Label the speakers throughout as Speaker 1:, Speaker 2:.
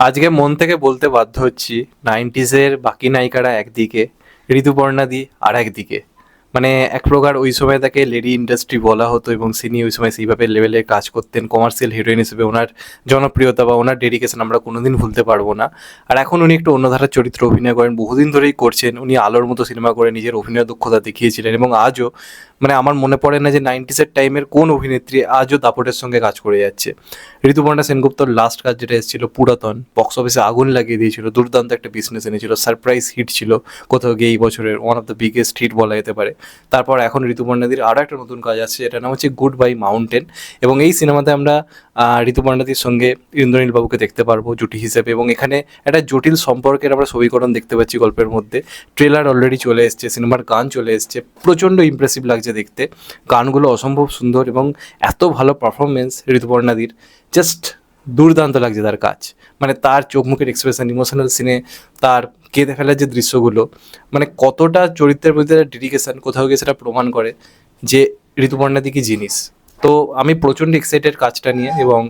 Speaker 1: আজকে মন থেকে বলতে বাধ্য হচ্ছি নাইনটিসের বাকি নায়িকারা একদিকে ঋতুপর্ণাদি আর একদিকে মানে এক প্রকার ওই সময় তাকে লেডি ইন্ডাস্ট্রি বলা হতো এবং তিনি ওই সময় সেইভাবে লেভেলে কাজ করতেন কমার্শিয়াল হিরোইন হিসেবে ওনার জনপ্রিয়তা বা ওনার ডেডিকেশন আমরা কোনোদিন ভুলতে পারব না। আর এখন উনি একটু অন্য ধারার চরিত্র অভিনয় করেন, বহুদিন ধরেই করছেন। উনি আলোর মতো সিনেমা করে নিজের অভিনয় দক্ষতা দেখিয়েছিলেন এবং আজও মানে আমার মনে পড়ে না যে নাইনটিসের টাইমের কোন অভিনেত্রী আজও দাপটের সঙ্গে কাজ করে যাচ্ছে। ঋতুপর্ণা সেনগুপ্তর লাস্ট কাজ যেটা এসেছিল, পুরাতন বক্স অফিসে আগুন লাগিয়ে দিয়েছিল, দুর্দান্ত একটা বিজনেস এনেছিল সারপ্রাইজ হিট ছিল, কোথাও গিয়ে এই বছরের one of the biggest hit বলা যেতে পারে। তারপর এখন ঋতুপর্ণাদির আরও একটা নতুন কাজ আছে, এটার নাম হচ্ছে গুড বাই মাউন্টেন এবং এই সিনেমাতে আমরা ঋতুপর্ণাদির সঙ্গে ইন্দ্রনীল বাবুকে দেখতে পারব জুটি হিসেবে। এবং এখানে একটা জটিল সম্পর্কের আমরা ছবিকরণ দেখতে পাচ্ছি গল্পের মধ্যে। ট্রেলার অলরেডি চলে এসছে সিনেমার গান চলে এসছে, প্রচণ্ড ইমপ্রেসিভ লাগছে দেখতে। গানগুলো অসম্ভব সুন্দর এবং এত ভালো পারফরমেন্স ঋতুপর্ণাদির। জাস্ট দুর্দান্ত লাগছে তার কাজ। মানে তার চোখ মুখের এক্সপ্রেশন ইমোশনাল সিনে তার কেঁদে ফেলার যে দৃশ্যগুলো মানে কতটা চরিত্রের প্রতি ডেডিকেশন কোথাও গিয়ে সেটা প্রমাণ করে যে ঋতুপর্ণাদি কি জিনিস। তো আমি প্রচণ্ড এক্সাইটেড কাজটা নিয়ে এবং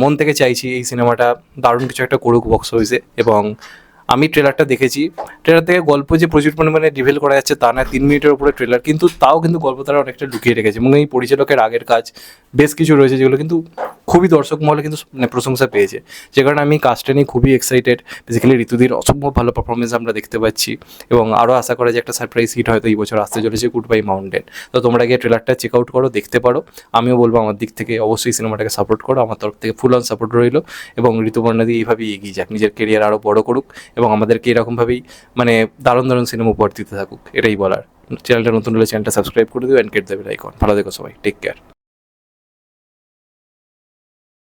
Speaker 1: মন থেকে চাইছি এই সিনেমাটা দারুণ কিছু একটা করুক বক্স অফিসে এবং আমি ট্রেলারটা দেখেছি। ট্রেলার থেকে গল্প যে প্রচুর পরিমাণে রিভেল করা যাচ্ছে তা না, তিন মিনিটের উপরে ট্রেলার কিন্তু তাও কিন্তু গল্প তারা অনেকটা লুকিয়ে রেখেছে এবং এই পরিচালকের আগের কাজ বেশ কিছু রয়েছে যেগুলো কিন্তু খুবই দর্শক মহলে কিন্তু মানে প্রশংসা পেয়েছে। যে কারণে আমি কাজটা নিয়ে খুবই এক্সাইটেড বেসিক্যালি ঋতুদির অসম্ভব ভালো পারফরমেন্স আমরা দেখতে পাচ্ছি। এবং আরও আশা করা যে একটা সারপ্রাইজ হিট হয়তো এই বছর আসতে চলেছে গুড বাই মাউন্টেন তো তোমরা গিয়ে ট্রেলারটা চেক আউট করো, দেখতে পারো। আমিও বলব আমার দিক থেকে অবশ্যই সিনেমাটাকে সাপোর্ট করো। আমার তরফ থেকে ফুল অন সাপোর্ট রইল। এবং ঋতুপর্ণা দিয়ে এইভাবেই এগিয়ে যাক, নিজের কেরিয়ার আরও বড় করুক এবং আমাদেরকে এরকমভাবেই মানে দারুণ দারুণ সিনেমা উপহার দিতে থাকুক। এটাই বলার। চ্যানেলটা নতুন হলে চ্যানেলটা সাবস্ক্রাইব করে দিও অ্যান্ড গেট দেবে আইকন ভালো দেখো সবাই। Take care